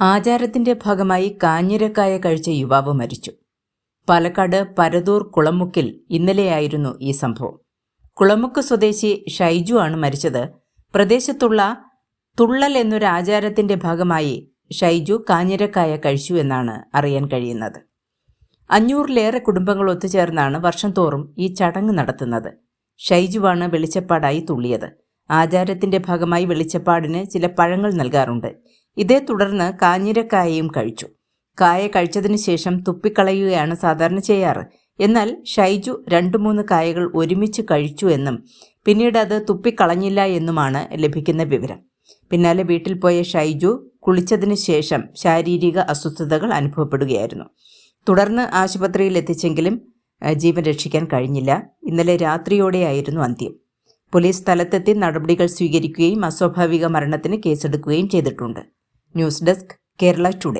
ആചാരത്തിന്റെ ഭാഗമായി കാഞ്ഞിരക്കായ കഴിച്ച യുവാവ് മരിച്ചു. പാലക്കാട് പരതൂർ കുളമുക്കിൽ ഇന്നലെയായിരുന്നു ഈ സംഭവം. കുളമുക്ക് സ്വദേശി ഷൈജു ആണ് മരിച്ചത്. പ്രദേശത്തുള്ള തുള്ളൽ എന്നൊരു ആചാരത്തിന്റെ ഭാഗമായി ഷൈജു കാഞ്ഞിരക്കായ കഴിച്ചു എന്നാണ് അറിയാൻ കഴിയുന്നത്. അഞ്ഞൂറിലേറെ കുടുംബങ്ങൾ ഒത്തുചേർന്നാണ് വർഷം തോറും ഈ ചടങ്ങ് നടത്തുന്നത്. ഷൈജുവാണ് വെളിച്ചപ്പാടായി തുള്ളിയത്. ആചാരത്തിന്റെ ഭാഗമായി വെളിച്ചപ്പാടിന് ചില പഴങ്ങൾ നൽകാറുണ്ട്. ഇതേ തുടർന്ന് കാഞ്ഞിരക്കായയും കഴിച്ചു. കായ കഴിച്ചതിന് ശേഷം തുപ്പിക്കളയുകയാണ് സാധാരണ ചെയ്യാറ്. എന്നാൽ ഷൈജു രണ്ടു മൂന്ന് കായകൾ ഒരുമിച്ച് കഴിച്ചു എന്നും പിന്നീട് അത് തുപ്പിക്കളഞ്ഞില്ല എന്നുമാണ് ലഭിക്കുന്ന വിവരം. പിന്നാലെ വീട്ടിൽ പോയ ഷൈജു കുളിച്ചതിന് ശേഷം ശാരീരിക അസ്വസ്ഥതകൾ അനുഭവപ്പെടുകയായിരുന്നു. തുടർന്ന് ആശുപത്രിയിൽ എത്തിച്ചെങ്കിലും ജീവൻ രക്ഷിക്കാൻ കഴിഞ്ഞില്ല. ഇന്നലെ രാത്രിയോടെയായിരുന്നു അന്ത്യം. പോലീസ് സ്ഥലത്തെത്തി നടപടികൾ സ്വീകരിക്കുകയും അസ്വാഭാവിക മരണത്തിന് കേസെടുക്കുകയും ചെയ്തിട്ടുണ്ട്. News desk Kerala today.